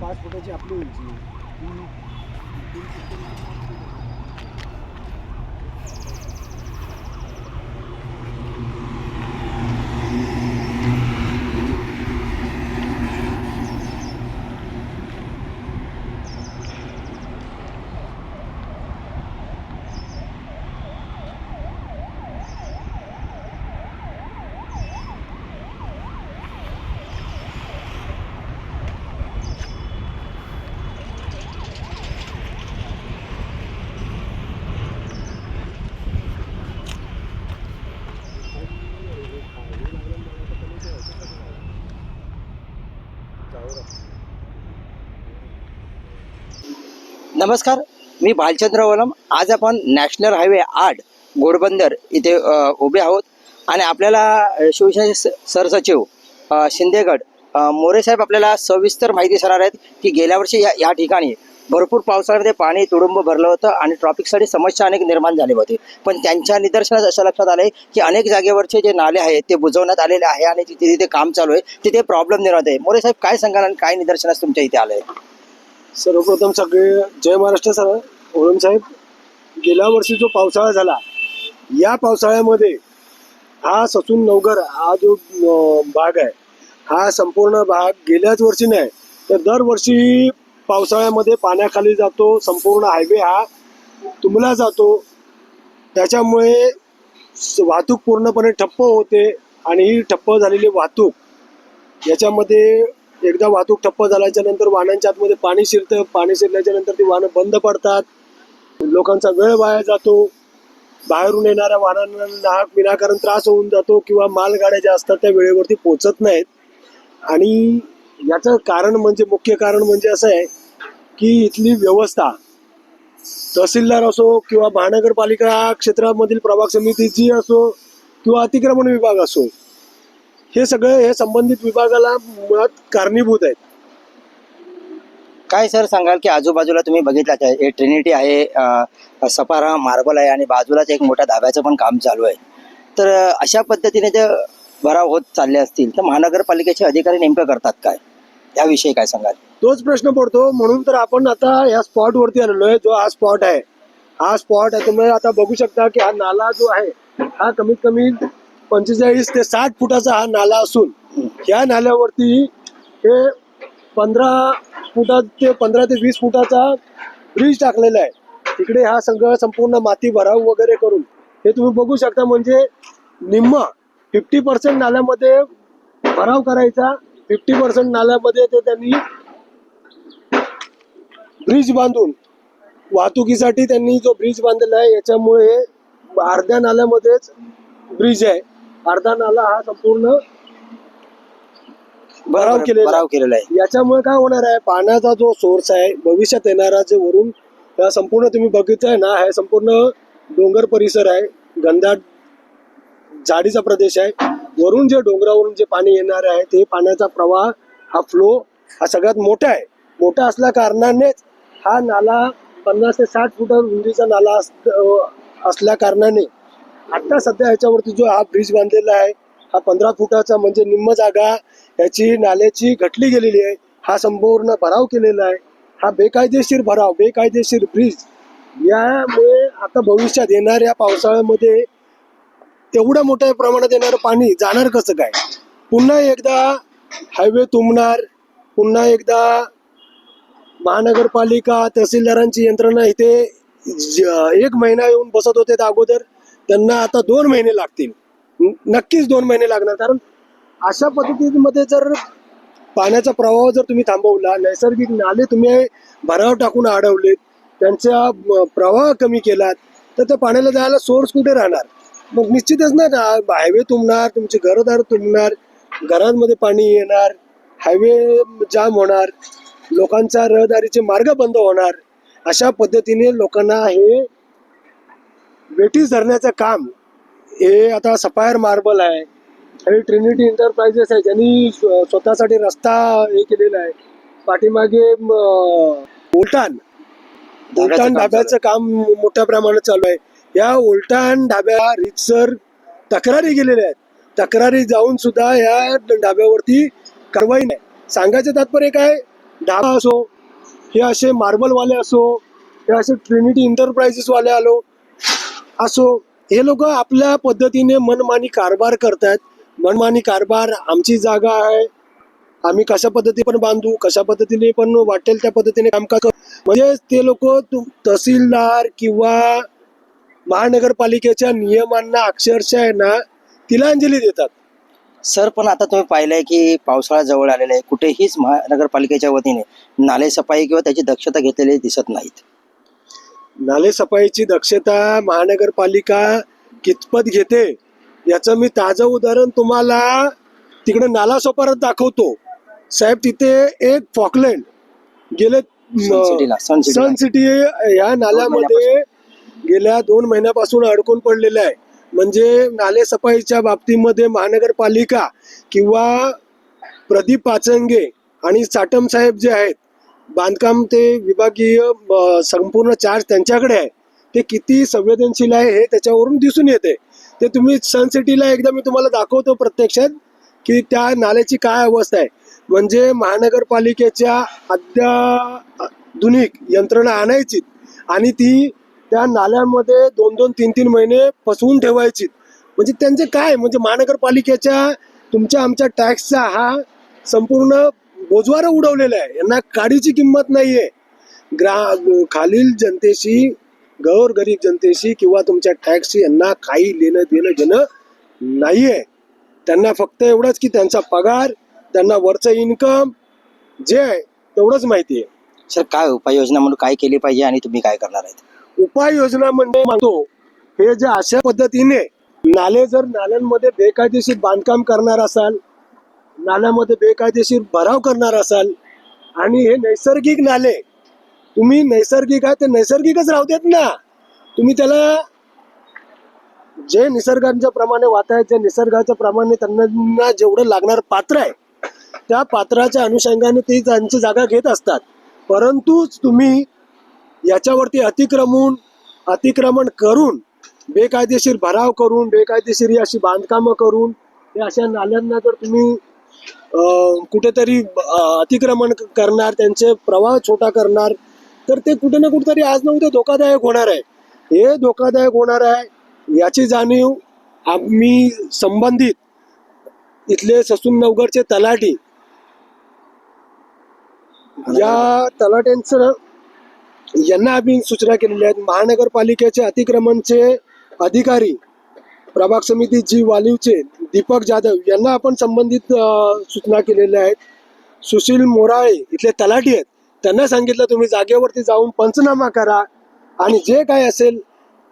पाच फुटाची आपली उंची. नमस्कार मी भालचंद्र वलम आज आपण नॅशनल हायवे आठ घोडबंदर इथे उभे आहोत. आणि आपल्याला अ, शिवसेने सरसचिव शिंदेगड मोरे साहेब आपल्याला सविस्तर माहिती सांगणार आहेत की गेल्या वर्षी या या ठिकाणी भरपूर पावसाळ्यामध्ये पाणी तुडुंब भरलं होतं आणि ट्रॉफिकसाठी समस्या अनेक निर्माण झाली होती. पण त्यांच्या निदर्शनास असं लक्षात आलं की अनेक जागेवरचे जे नाले आहेत ते बुजवण्यात आलेले आहे आणि तिथे तिथे काम चालू आहे तिथे प्रॉब्लेम निर्माण आहे. मोरे साहेब काय सांगाल आणि काय निदर्शनास तुमच्या इथे आलं आहे सर्वप्रथम सगळे जय महाराष्ट्र सर ओळम साहेब गेल्या वर्षी जो पावसाळा झाला या पावसाळ्यामध्ये हा ससून नवघर हा जो भाग आहे हा संपूर्ण भाग गेल्याच वर्षी नाही तर दरवर्षी पावसाळ्यामध्ये पाण्याखाली जातो संपूर्ण हायवे हा तुंबला जातो. त्याच्यामुळे वाहतूक पूर्णपणे ठप्प होते आणि ही ठप्प झालेली वाहतूक याच्यामध्ये एकदा वाहतूक ठप्प झाल्याच्यानंतर वाहनांच्या आतमध्ये पाणी शिरतं पाणी शिरल्याच्या नंतर ती वाहनं बंद पडतात. लोकांचा वेळ वाया जातो. बाहेरून येणाऱ्या वाहनांना नाहक विनाकारण त्रास होऊन जातो किंवा मालगाड्या ज्या असतात त्या वेळेवरती पोचत नाहीत. आणि याचं कारण म्हणजे मुख्य कारण म्हणजे असं आहे की इथली व्यवस्था तहसीलदार असो किंवा महानगरपालिका क्षेत्रामधील प्रभाग समितीची असो किंवा अतिक्रमण विभाग असो हे सगळे हे संबंधित विभागाला मुळात कारणीभूत आहेत. काय सर सांगाल की आजूबाजूला तुम्ही बघितलाच आहे हे ट्रिनिटी आहे सपारा मार्बल आहे आणि बाजूलाच एक मोठ्या धाब्याचं पण काम चालू आहे. तर अशा पद्धतीने जे भराव होत चालले असतील तर महानगरपालिकेचे अधिकारी नेमकं करतात काय? याविषयी काय सांगाल? तोच प्रश्न पडतो. म्हणून तर आपण आता या स्पॉट वरती आलेलो आहे. जो हा स्पॉट आहे. हा स्पॉट आहे. तुम्ही आता बघू शकता की हा नाला जो आहे हा कमीत कमी पंचेचाळीस ते साठ फुटाचा हा नाला असून या नाल्यावरती हे पंधरा फुटा ते पंधरा ते वीस फुटाचा ब्रिज टाकलेला आहे. तिकडे हा सगळं संपूर्ण माती भराव वगैरे करून हे तुम्ही बघू शकता. म्हणजे निम्मा फिफ्टी पर्सेंट नाल्यामध्ये भराव करायचा फिफ्टी पर्सेंट नाल्यामध्ये ते त्यांनी ब्रिज बांधून वाहतुकीसाठी त्यांनी जो ब्रिज बांधलेला आहे याच्यामुळे अर्ध्या नाल्यामध्येच ब्रिज आहे. अर्धा नाला हा संपूर्ण भराव केलेला केलेला आहे. याच्यामुळे काय होणार आहे? पाण्याचा जो सोर्स आहे भविष्यात येणारा जे वरून संपूर्ण तुम्ही बघितलंय ना हे संपूर्ण डोंगर परिसर आहे. घनदाट झाडीचा प्रदेश आहे. वरून जे डोंगरावरून जे पाणी येणार आहे ते पाण्याचा प्रवाह हा फ्लो हा सगळ्यात मोठा आहे. मोठा असल्या कारणानेच हा नाला पन्नास ते साठ फुट रुंदीचा नाला असल्या कारणाने आता सध्या ह्याच्यावरती जो हा ब्रिज बांधलेला आहे हा पंधरा फुटाचा म्हणजे निम्म जागा याची नाल्याची घटली गेलेली आहे. हा संपूर्ण भराव केलेला आहे. हा बेकायदेशीर भराव बेकायदेशीर ब्रिज यामुळे आता भविष्यात येणाऱ्या पावसाळ्यामध्ये एवढ्या मोठ्या प्रमाणात येणारं पाणी जाणार कसं काय? पुन्हा एकदा हायवे तुंबणार पुन्हा एकदा महानगरपालिका तहसीलदारांची यंत्रणा इथे एक महिना येऊन बसत होते अगोदर. त्यांना आता दोन महिने लागतील. नक्कीच दोन महिने लागणार. कारण अशा पद्धतीमध्ये जर पाण्याचा प्रवाह जर तुम्ही थांबवला नैसर्गिक नाले तुम्ही भराव टाकून अडवलेत त्यांचा प्रवाह कमी केलात तर त्या पाण्याला जायला सोर्स कुठे राहणार? मग निश्चितच ना हायवे तुंबणार तुमचे घरदार तुंबणार घरांमध्ये पाणी येणार हायवे जाम होणार लोकांचा रहदारीचे मार्ग बंद होणार अशा पद्धतीने लोकांना हे वेटीस धरण्याचं काम हे आता सफायर मार्बल आहे आणि ट्रिनिटी एंटरप्राइजेस आहे ज्यांनी स्व- स्वतःसाठी रस्ता हे केलेला आहे. पाठीमागे उलटान उलटान काम धाब्याचं काम मोठ्या प्रमाणात चालू आहे. या उलटान ढाब्या रितसर तक्रारी गेलेल्या आहेत. तक्रारी जाऊन सुद्धा या ढाब्यावरती कारवाई नाही. सांगायचं तात्पर्य काय? ढाबा असो हे असे मार्बलवाले असो हे असे ट्रिनिटी एंटरप्राइजेसवाले आलो असो हे लोक आपल्या पद्धतीने मनमानी कारभार करतात मनमानी कारभार आमची जागा आहे. आम्ही कशा पद्धतीने पण बांधू कशा पद्धतीने पण वाटेल त्या पद्धतीने कामकाज म्हणजे ते लोक तहसीलदार किंवा महानगरपालिकेच्या नियमांना अक्षरशः आहे ना तिलांजली देतात. सर पण आता तुम्ही पाहिलंय की पावसाळा जवळ आलेला आहे. कुठेहीच महानगरपालिकेच्या वतीने नाले सफाई किंवा त्याची दक्षता घेतलेली दिसत नाहीत. नाले सफाईची दक्षता महानगरपालिका कितपत घेते याचं मी ताजं उदाहरण तुम्हाला तिकडे नाला सोपारात दाखवतो. साहेब तिथे एक फॉकलँड गेले सन सिटी या नाल्यामध्ये गेल्या दोन महिन्यापासून अडकून पडलेलं आहे. म्हणजे नाले सफाईच्या बाबतीमध्ये महानगरपालिका किंवा प्रदीप पाचंगे आणि चाटम साहेब जे आहेत बांधकाम ते विभागीय संपूर्ण चार्ज त्यांच्याकडे आहे. ते किती संवेदनशील आहे हे त्याच्यावरून दिसून येते. ते तुम्ही सन सिटीला एकदा मी तुम्हाला दाखवतो प्रत्यक्षात की त्या नाल्याची काय अवस्था आहे. म्हणजे महानगरपालिकेच्या अत्याधुनिक यंत्रणा आणायची आणि ती त्या नाल्यामध्ये दोन दोन तीन तीन महिने फसवून ठेवायची. म्हणजे त्यांचे काय? म्हणजे महानगरपालिकेच्या तुमच्या आमच्या टॅक्सचा हा संपूर्ण बोजवारा उडवलेला आहे. यांना काडीची किंमत नाहीये. ग्रा खालील जनतेशी गौर गरीब जनतेशी किंवा तुमच्या टॅक्सशी यांना काही लेणं देणं घेणं नाहीये. त्यांना फक्त एवढंच की त्यांचा पगार त्यांना वरचं इन्कम जे आहे तेवढंच माहिती आहे सर काय उपाययोजना म्हणून काय केली पाहिजे आणि तुम्ही काय करणार आहेत? उपाययोजना म्हणजे म्हणतो हे जे अशा पद्धतीने नाले जर नाल्यांमध्ये बेकायदेशीर बांधकाम करणार असाल नाल्यामध्ये बेकायदेशीर भराव करणार असाल आणि हे नैसर्गिक नाले तुम्ही नैसर्गिक आहे ते नैसर्गिकच राहू देत ना. तुम्ही त्याला जे निसर्गाच्या प्रमाणे वाहत आहेत जे निसर्गाच्या प्रमाणे त्यांना जेवढं लागणार पात्र आहे त्या पात्राच्या अनुषंगाने ते त्यांची जागा घेत असतात. परंतु तुम्ही याच्यावरती अतिक्रमून अतिक्रमण करून बेकायदेशीर भराव करून बेकायदेशीर ही अशी बांधकामं करून या अशा नाल्यांना जर तुम्ही कुठेतरी अतिक्रमण करणार त्यांचे प्रवाह छोटा करणार तर ते कुठे ना कुठेतरी आज ना उद्या धोकादायक होणार आहे. हे धोकादायक होणार आहे याची जाणीव आम्ही संबंधित इथले ससून नवगडचे तलाठी या तलाट्यांचं यांना आम्ही सूचना केलेल्या आहेत. महानगरपालिकेचे अतिक्रमणचे अधिकारी प्रभाग समिती जी वालीवचे दीपक जाधव यांना आपण संबंधित सूचना केलेल्या आहेत. सुशील मोराळे इथले तलाठी आहेत. त्यांना सांगितलं तुम्ही जागेवरती जाऊन पंचनामा करा आणि जे काय असेल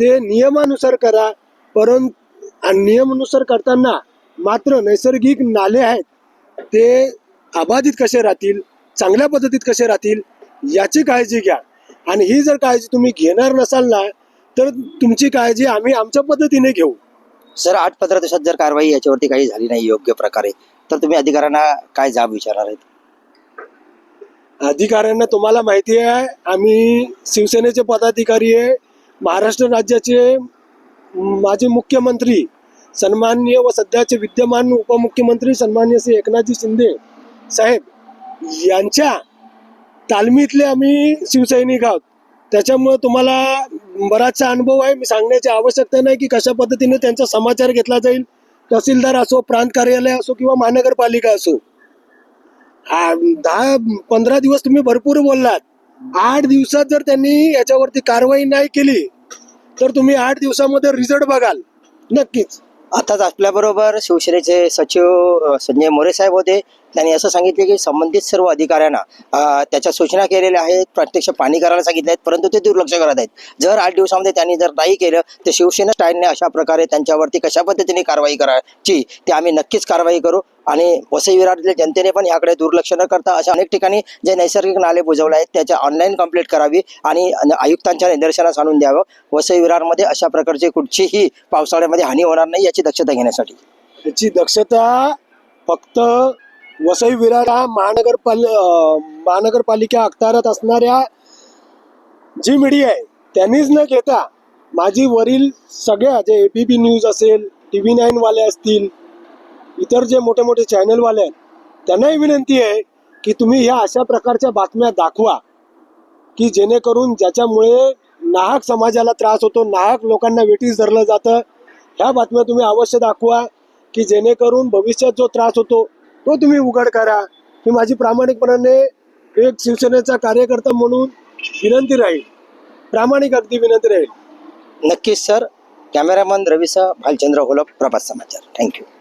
ते नियमानुसार करा. परंतु आणि नियमानुसार करताना मात्र नैसर्गिक नाले आहेत. ते अबाधित कसे राहतील? चांगल्या पद्धतीत कसे राहतील? याची काळजी घ्या. आणि ही जर काळजी तुम्ही घेणार नसाल ना तर तुमची काळजी आम्ही आमच्या पद्धतीने घेऊ. सर आठ पंधरा दिवसात जर कारवाई याच्यावरती काही झाली नाही योग्य प्रकारे तर तुम्ही अधिकाऱ्यांना काय जाब विचारणार आहेत? अधिकाऱ्यांना तुम्हाला माहिती आहे आम्ही शिवसेनेचे पदाधिकारी आहे महाराष्ट्र राज्याचे माजी मुख्यमंत्री सन्माननीय व सध्याचे विद्यमान उपमुख्यमंत्री सन्माननीय श्री एकनाथजी शिंदे साहेब यांच्या तालमीतले आम्ही शिवसैनिक आहोत. त्याच्यामुळे तुम्हाला बराचसा अनुभव आहे. मी सांगण्याची आवश्यकता नाही की कशा पद्धतीने त्यांचा समाचार घेतला जाईल. तहसीलदार असो प्रांत कार्यालय असो किंवा महानगरपालिका असो. दहा पंधरा दिवस तुम्ही भरपूर बोललात. आठ दिवसात जर त्यांनी याच्यावरती कारवाई नाही केली तर तुम्ही आठ दिवसामध्ये रिझल्ट बघाल. नक्कीच. आताच आपल्याबरोबर शिवसेनेचे सचिव संजय मोरे साहेब होते. त्यांनी असं सांगितले की संबंधित सर्व अधिकाऱ्यांना त्याच्या सूचना केलेल्या आहेत प्रत्यक्ष पाणी करायला सांगितले आहेत परंतु ते दुर्लक्ष करत आहेत. जर आठ दिवसामध्ये त्यांनी जर नाही केलं तर शिवसेना स्टाईलने अशा प्रकारे त्यांच्यावरती कशा पद्धतीने कारवाई करायची ते आम्ही नक्कीच कारवाई करू. आणि वसई विरारच्या जनतेने पण याकडे दुर्लक्ष न करता अशा अनेक ठिकाणी जे नैसर्गिक नाले बुजवले आहेत त्याच्या ऑनलाईन कंप्लीट करावी आणि आयुक्तांच्या निदर्शनास आणून द्यावं. वसई विरारमध्ये अशा प्रकारची कुठचीही पावसाळ्यामध्ये हानी होणार नाही याची दक्षता घेण्यासाठी. याची दक्षता फक्त वसई विरार हा महानगरपाल महानगरपालिका अखतारात असणाऱ्या जी मीडिया आहे त्यांनीच न घेता माझी वरील सगळ्या जे ए बी पी न्यूज असेल टी व्ही नाईनवाले असतील इतर जे मोठे मोठे चॅनलवाले आहेत त्यांनाही विनंती आहे की तुम्ही ह्या अशा प्रकारच्या बातम्या दाखवा की जेणेकरून ज्याच्यामुळे नाहक समाजाला त्रास होतो नाहक लोकांना वेटीस धरलं जातं ह्या बातम्या तुम्ही अवश्य दाखवा की जेणेकरून भविष्यात जो त्रास होतो तो तुम्ही उघड करा. ही माझी प्रामाणिकपणाने एक शिवसेनेचा कार्यकर्ता म्हणून विनंती राहील. प्रामाणिक अगदी विनंती राहील. नक्कीच सर. कॅमेरामन रवीसह भालचंद्र होलप प्रभात समाचार. Thank you.